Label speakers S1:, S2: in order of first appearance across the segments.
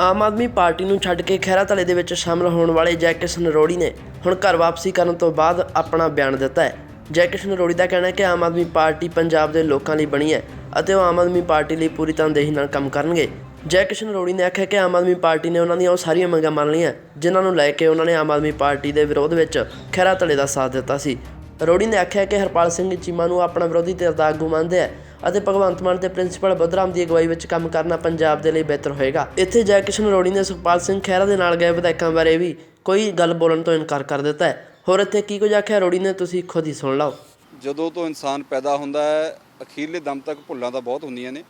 S1: Aam Aadmi party ਨੂੰ ਛੱਡ ਕੇ ਖਹਿਰਾ ਧਲੇ ਦੇ ਵਿੱਚ ਸ਼ਾਮਲ ਹੋਣ ਵਾਲੇ ਜੈਕਿਸ਼ਨ ਰੋੜੀ ਨੇ ਹੁਣ ਘਰ ਵਾਪਸੀ ਕਰਨ ਤੋਂ ਬਾਅਦ ਆਪਣਾ ਬਿਆਨ ਦਿੱਤਾ ਹੈ। ਜੈਕਿਸ਼ਨ ਰੋੜੀ ਦਾ ਕਹਿਣਾ ਹੈ ਕਿ ਆਮ ਆਦਮੀ ਪਾਰਟੀ ਪੰਜਾਬ ਦੇ ਲੋਕਾਂ ਲਈ ਬਣੀ ਹੈ ਅਤੇ ਉਹ ਆਮ ਆਦਮੀ ਪਾਰਟੀ ਲਈ ਪੂਰੀ ਤਨਦੇਹੀ ਨਾਲ ਕੰਮ ਕਰਨਗੇ। ਜੈਕਿਸ਼ਨ ਰੋੜੀ ਨੇ ਆਖਿਆ ਕਿ ਆਮ ਆਦਮੀ ਪਾਰਟੀ ਨੇ ਉਹਨਾਂ ਦੀਆਂ ਉਹ ਸਾਰੀਆਂ ਮੰਗਾਂ ਮੰਨ ਲਈਆਂ, ਜਿਨ੍ਹਾਂ ਨੂੰ ਲੈ ਕੇ ਉਹਨਾਂ ਨੇ ਆਮ ਆਦਮੀ ਪਾਰਟੀ ਦੇ ਵਿਰੋਧ ਵਿੱਚ ਖਹਿਰਾ ਧਲੇ ਦਾ ਸਾਥ ਦਿੱਤਾ ਸੀ। ਰੋੜੀ ਨੇ ਆਖਿਆ ਕਿ ਹਰਪਾਲ ਸਿੰਘ ਚੀਮਾ ਨੂੰ ਆਪਣਾ ਵਿਰੋਧੀ ਧਿਰ ਦਾ ਆਗੂ ਮੰਨਦੇ ਹੈ ਅਤੇ ਭਗਵੰਤ ਮਾਨ ਤੇ ਪ੍ਰਿੰਸੀਪਲ ਬਦਰਾਮ ਦੀ ਅਗਵਾਈ ਵਿੱਚ ਕੰਮ ਕਰਨਾ ਪੰਜਾਬ ਦੇ ਲਈ ਬਿਹਤਰ ਹੋਏਗਾ। ਇੱਥੇ ਜੈ ਕਿਸ਼ਨ ਰੋੜੀ ਨੇ ਸੁਖਪਾਲ ਸਿੰਘ ਖਹਿਰਾ ਦੇ ਨਾਲ ਗਏ ਵਿਧਾਇਕਾਂ ਬਾਰੇ ਵੀ ਕੋਈ ਗੱਲ ਬੋਲਣ ਤੋਂ ਇਨਕਾਰ ਕਰ ਦਿੱਤਾ ਹੈ। ਹੋਰ ਇੱਥੇ ਕੀ ਕੁਝ ਆਖਿਆ ਰੋੜੀ ਨੇ, ਤੁਸੀਂ ਖੁਦ ਹੀ ਸੁਣ ਲਓ।
S2: ਜਦੋਂ ਤੋਂ ਇਨਸਾਨ ਪੈਦਾ ਹੁੰਦਾ ਹੈ, ਅਖੀਰਲੇ ਦਮ ਤੱਕ ਭੁੱਲਾਂ ਤਾਂ ਬਹੁਤ ਹੁੰਦੀਆਂ ਨੇ,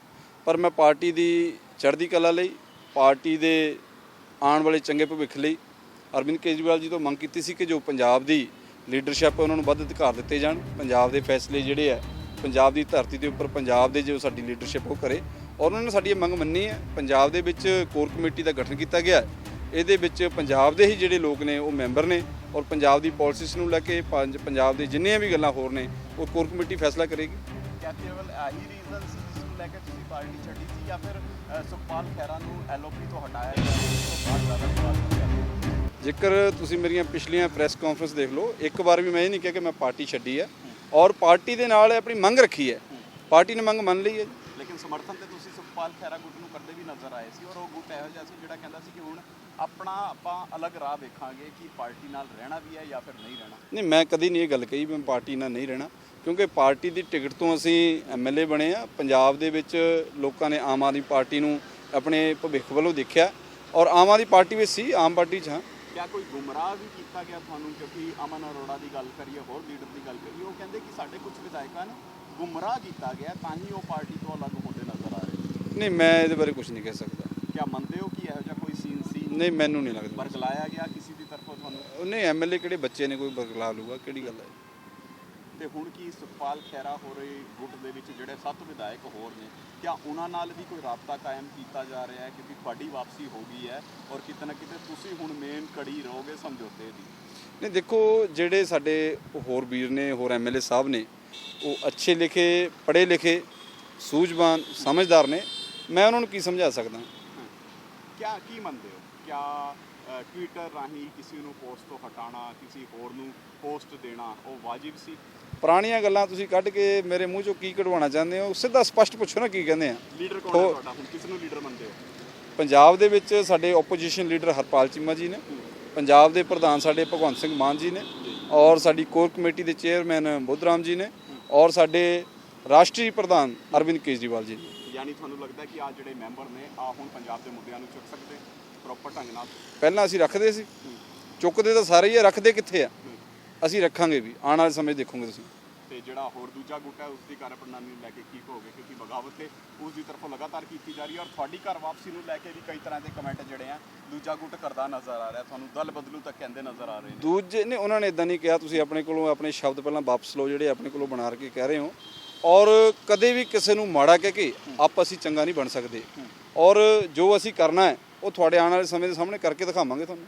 S2: ਪਰ ਮੈਂ ਪਾਰਟੀ ਦੀ ਚੜ੍ਹਦੀ ਕਲਾ ਲਈ, ਪਾਰਟੀ ਦੇ ਆਉਣ ਵਾਲੇ ਚੰਗੇ ਭਵਿੱਖ ਲਈ ਅਰਵਿੰਦ ਕੇਜਰੀਵਾਲ ਜੀ ਤੋਂ ਮੰਗ ਕੀਤੀ ਸੀ ਕਿ ਜੋ ਪੰਜਾਬ ਦੀ ਲੀਡਰਸ਼ਿਪ ਉਹਨਾਂ ਨੂੰ ਵੱਧ ਅਧਿਕਾਰ ਦਿੱਤੇ ਜਾਣ, ਪੰਜਾਬ ਦੇ ਫੈਸਲੇ ਜਿਹੜੇ ਆ ਪੰਜਾਬ ਦੀ ਧਰਤੀ ਦੇ ਉੱਪਰ ਪੰਜਾਬ ਦੇ ਜੋ ਸਾਡੀ ਲੀਡਰਸ਼ਿਪ ਉਹ ਕਰੇ ਔਰ ਉਹਨਾਂ ਨੇ ਸਾਡੀ ਇਹ ਮੰਗ ਮੰਨੀ ਹੈ। ਪੰਜਾਬ ਦੇ ਵਿੱਚ ਕੋਰ ਕਮੇਟੀ ਦਾ ਗਠਨ ਕੀਤਾ ਗਿਆ ਹੈ। ਇਹਦੇ ਵਿੱਚ ਪੰਜਾਬ ਦੇ ਹੀ ਜਿਹੜੇ ਲੋਕ ਨੇ ਉਹ ਮੈਂਬਰ ਨੇ ਔਰ ਪੰਜਾਬ ਦੀ ਪਾਲਿਸੀਸ ਨੂੰ ਲੈ ਕੇ ਪੰਜ ਪੰਜਾਬ ਦੇ ਜਿੰਨੀਆਂ ਵੀ ਗੱਲਾਂ ਹੋਰ ਨੇ ਉਹ ਕੋਰ ਕਮੇਟੀ ਫੈਸਲਾ ਕਰੇਗੀ।
S3: ਕਿਆ ਕੇਵਲ ਆਹੀ ਰੀਜ਼ਨ ਸੀ ਜਿਸ ਨੂੰ ਲੈ ਕੇ ਤੁਸੀਂ ਪਾਰਟੀ ਛੱਡੀ ਸੀ ਜਾਂ ਫਿਰ ਅ, ਸੁਖਪਾਲ ਖਹਿਰਾ ਨੂੰ ਐਲਓਪੀ ਤੋਂ ਹਟਾਇਆ ਗਿਆ ਜ਼ਿਆਦਾ
S2: ਜੇਕਰ ਤੁਸੀਂ ਮੇਰੀਆਂ ਪਿਛਲੀਆਂ ਪ੍ਰੈਸ ਕਾਨਫਰੰਸ ਦੇਖ ਲਓ ਇੱਕ ਵਾਰ ਵੀ ਮੈਂ ਇਹ ਨਹੀਂ ਕਿਹਾ ਕਿ ਮੈਂ ਪਾਰਟੀ ਛੱਡੀ ਹੈ। ਔਰ ਪਾਰਟੀ ਦੇ ਨਾਲ ਆਪਣੀ ਮੰਗ ਰੱਖੀ ਹੈ। ਪਾਰਟੀ ਨੇ ਮੰਗ ਮੰਨ ਲਈ ਹੈ।
S3: ਲੇਕਿਨ ਸਮਰਥਨ ਤੇ ਤੁਸੀਂ ਸੁਖਪਾਲ ਖਹਿਰਾ ਗੁੱਟ ਨੂੰ ਕਰਦੇ ਵੀ ਨਜ਼ਰ ਆਏ ਸੀ ਔਰ ਉਹ ਗੁੱਟ ਇਹੋ ਜਿਹਾ ਸੀ ਜਿਹੜਾ ਕਹਿੰਦਾ ਸੀ ਕਿ ਹੁਣ ਆਪਣਾ ਆਪਾਂ ਅਲੱਗ ਰਾਹ ਵੇਖਾਂਗੇ ਕਿ ਪਾਰਟੀ ਨਾਲ ਰਹਿਣਾ ਵੀ ਹੈ ਜਾਂ ਫਿਰ ਨਹੀਂ ਰਹਿਣਾ।
S2: ਨਹੀਂ ਮੈਂ ਕਦੀ ਨਹੀਂ ਇਹ ਗੱਲ ਕਹੀ ਵੀ ਮੈਂ ਪਾਰਟੀ ਨਾਲ ਨਹੀਂ ਰਹਿਣਾ ਕਿਉਂਕਿ ਪਾਰਟੀ ਦੀ ਟਿਕਟ ਤੋਂ ਅਸੀਂ ਐਮਐਲਏ ਬਣੇ ਆ। ਪੰਜਾਬ ਦੇ ਵਿੱਚ ਲੋਕਾਂ ਨੇ ਆਮ ਆਦਮੀ ਪਾਰਟੀ ਨੂੰ ਆਪਣੇ ਭਵਿੱਖ ਵੱਲੋਂ ਦੇਖਿਆ ਔਰ ਆਮ ਆਦਮੀ ਪਾਰਟੀ ਵਿੱਚ ਸੀ ਆਮ ਪਾਰਟੀ 'ਚ ਹਾਂ।
S3: ਕਿਆ ਕੋਈ ਗੁੰਮਰਾਹ ਵੀ ਕੀਤਾ ਗਿਆ ਤੁਹਾਨੂੰ? ਕਿਉਂਕਿ ਅਮਨ ਅਰੋੜਾ ਦੀ ਗੱਲ ਕਰੀਏ ਹੋਰ ਲੀਡਰ ਦੀ ਗੱਲ ਕਰੀਏ ਉਹ ਕਹਿੰਦੇ ਕਿ ਸਾਡੇ ਕੁਝ ਵਿਧਾਇਕਾਂ ਨੂੰ ਗੁੰਮਰਾਹ ਕੀਤਾ ਗਿਆ ਤਾਂ ਹੀ ਉਹ ਪਾਰਟੀ ਤੋਂ ਅਲੱਗ ਹੁੰਦੇ ਨਜ਼ਰ ਆ ਰਹੇ
S2: ਨਹੀਂ ਮੈਂ ਇਹਦੇ ਬਾਰੇ ਕੁਝ ਨਹੀਂ ਕਹਿ ਸਕਦਾ।
S3: ਕਿਆ ਮੰਨਦੇ ਹੋ ਕਿ ਇਹੋ ਜਿਹਾ ਕੋਈ ਸੀਨ ਸੀ?
S2: ਨਹੀਂ ਮੈਨੂੰ ਨਹੀਂ ਲੱਗਦਾ।
S3: ਬਰਗਲਾਇਆ ਗਿਆ ਕਿਸੇ ਦੀ ਤਰਫੋਂ ਤੁਹਾਨੂੰ?
S2: ਉਹਨੇ ਐਮਐਲਏ ਕਿਹੜੇ ਬੱਚੇ ਨੇ ਕੋਈ ਬਦਲਾ ਲੂਗਾ? ਕਿਹੜੀ ਗੱਲ ਹੈ?
S3: ਤੇ ਹੁਣ ਕੀ ਸੁਖਪਾਲ ਖਹਿਰਾ ਹੋ ਰਹੇ ਗੁੱਟ ਦੇ ਵਿੱਚ ਜਿਹੜੇ ਸੱਤ ਵਿਧਾਇਕ ਹੋਰ ਨੇ ਕਿਆ ਉਹਨਾਂ ਨਾਲ ਵੀ ਕੋਈ ਰਾਬਤਾ ਕਾਇਮ ਕੀਤਾ ਜਾ ਰਿਹਾ ਹੈ ਕਿਉਂਕਿ ਤੁਹਾਡੀ ਵਾਪਸੀ ਹੋ ਗਈ ਹੈ ਔਰ ਕਿਤੇ ਨਾ ਕਿਤੇ ਤੁਸੀਂ ਹੁਣ ਮੇਨ ਕੜੀ ਰਹੋਗੇ ਸਮਝੌਤੇ ਦੀ?
S2: ਨਹੀਂ ਦੇਖੋ ਜਿਹੜੇ ਸਾਡੇ ਹੋਰ ਵੀਰ ਨੇ ਹੋਰ ਐਮਐਲਏ ਸਾਹਿਬ ਨੇ ਉਹ ਅੱਛੇ ਲਿਖੇ ਪੜ੍ਹੇ ਲਿਖੇ ਸੂਝਵਾਨ ਸਮਝਦਾਰ ਨੇ। ਮੈਂ ਉਹਨਾਂ ਨੂੰ ਕੀ ਸਮਝਾ ਸਕਦਾ?
S3: ਕਿਆ ਕੀ ਮੰਨਦੇ ਹੋ? ਕਿਆ ਟਵਿੱਟਰ ਰਾਹੀਂ ਕਿਸੇ ਨੂੰ ਪੋਸਟ ਤੋਂ ਹਟਾਣਾ ਕਿਸੇ ਹੋਰ ਨੂੰ ਪੋਸਟ ਦੇਣਾ ਉਹ ਵਾਜਿਬ ਸੀ।
S2: ਪੁਰਾਣੀਆਂ ਗੱਲਾਂ ਤੁਸੀਂ ਕੱਢ ਕੇ ਮੇਰੇ ਮੂੰਹ ਚੋਂ ਕੀ ਕਢਵਾਉਣਾ ਚਾਹੁੰਦੇ ਹੋ? ਸਿੱਧਾ ਸਪਸ਼ਟ ਪੁੱਛੋ ਨਾ ਕੀ ਕਹਿੰਦੇ ਆ।
S3: ਲੀਡਰ ਕੌਣ ਹੈ ਤੁਹਾਡਾ? ਹੁਣ ਕਿਸ ਨੂੰ ਲੀਡਰ ਮੰਨਦੇ ਹੋ?
S2: ਪੰਜਾਬ ਦੇ ਵਿੱਚ ਸਾਡੇ ਆਪੋਜੀਸ਼ਨ ਲੀਡਰ ਹਰਪਾਲ ਚੀਮਾ ਜੀ ਨੇ ਪੰਜਾਬ ਦੇ ਪ੍ਰਧਾਨ ਸਾਡੇ ਭਗਵੰਤ ਸਿੰਘ ਮਾਨ ਜੀ ਨੇ ਔਰ ਸਾਡੀ ਕੋਰ ਕਮੇਟੀ ਦੇ ਚੇਅਰਮੈਨ ਬੁੱਧਰਾਮ ਜੀ ਨੇ ਔਰ ਸਾਡੇ ਰਾਸ਼ਟਰੀ ਪ੍ਰਧਾਨ ਅਰਵਿੰਦ ਕੇਜਰੀਵਾਲ ਜੀ ਨੇ।
S3: ਯਾਨੀ ਤੁਹਾਨੂੰ ਲੱਗਦਾ ਕਿ ਆ ਜਿਹੜੇ ਮੈਂਬਰ ਨੇ ਆ ਹੁਣ ਪੰਜਾਬ ਦੇ ਮੁੱਦਿਆਂ ਨੂੰ ਚੁੱਕ ਸਕਦੇ? ਪ੍ਰੋਪਰ ਢੰਗ ਨਾਲ।
S2: ਪਹਿਲਾਂ ਅਸੀਂ ਰੱਖਦੇ ਸੀ। ਚੁੱਕਦੇ ਤਾਂ ਸਾਰੇ ਹੀ ਆ ਰੱਖਦੇ ਕਿੱਥੇ ਆ? ਅਸੀਂ ਰੱਖਾਂਗੇ ਵੀ ਆਉਣ ਵਾਲੇ ਸਮੇਂ ਦੇਖੋਗੇ ਤੁਸੀਂ।
S3: ਤੇ ਜਿਹੜਾ ਹੋਰ ਦੂਜਾ ਗੁੱਟ ਹੈ ਉਸ ਦੀ ਘਰ ਪ੍ਰਣਾਲੀ ਨੂੰ ਲੈ ਕੇ ਕੀ ਕਹੋਗੇ? ਕਿਉਂਕਿ ਬਗਾਵਤ ਤੇ ਉਸ ਦੀ ਤਰਫੋਂ ਲਗਾਤਾਰ ਕੀਤੀ ਜਾ ਰਹੀ ਹੈ ਔਰ ਤੁਹਾਡੀ ਘਰ ਵਾਪਸੀ ਨੂੰ ਲੈ ਕੇ ਵੀ ਕਈ ਤਰ੍ਹਾਂ ਦੇ ਕਮੈਂਟ ਜਿਹੜੇ ਆ ਦੂਜਾ ਗੁੱਟ ਕਰਦਾ ਨਜ਼ਰ ਆ ਰਿਹਾ। ਤੁਹਾਨੂੰ ਦਲ ਬਦਲੂ ਤੱਕ ਕਹਿੰਦੇ ਨਜ਼ਰ ਆ ਰਹੇ ਨੇ।
S2: ਦੂਜੇ ਨੇ ਉਹਨਾਂ ਨੇ ਇਦਾਂ ਨਹੀਂ ਕਿਹਾ ਤੁਸੀਂ ਆਪਣੇ ਕੋਲੋਂ ਆਪਣੇ ਸ਼ਬਦ ਪਹਿਲਾਂ ਵਾਪਸ ਲਓ ਜਿਹੜੇ ਆਪਣੇ ਕੋਲੋਂ ਬਣਾ ਕੇ ਕਹਿ ਰਹੇ ਹੋ। ਔਰ ਕਦੇ ਵੀ ਕਿਸੇ ਨੂੰ ਮਾੜਾ ਕਹਿ ਕੇ ਆਪ ਅਸੀਂ ਚੰਗਾ ਨਹੀਂ ਬਣ ਸਕਦੇ। ਔਰ ਜੋ ਅਸੀਂ ਕਰਨਾ ਹੈ ਉਹ ਤੁਹਾਡੇ ਆਉਣ ਵਾਲੇ ਸਮੇਂ ਦੇ ਸਾਹਮਣੇ ਕਰਕੇ ਦਿਖਾਵਾਂਗੇ ਤੁਹਾਨੂੰ।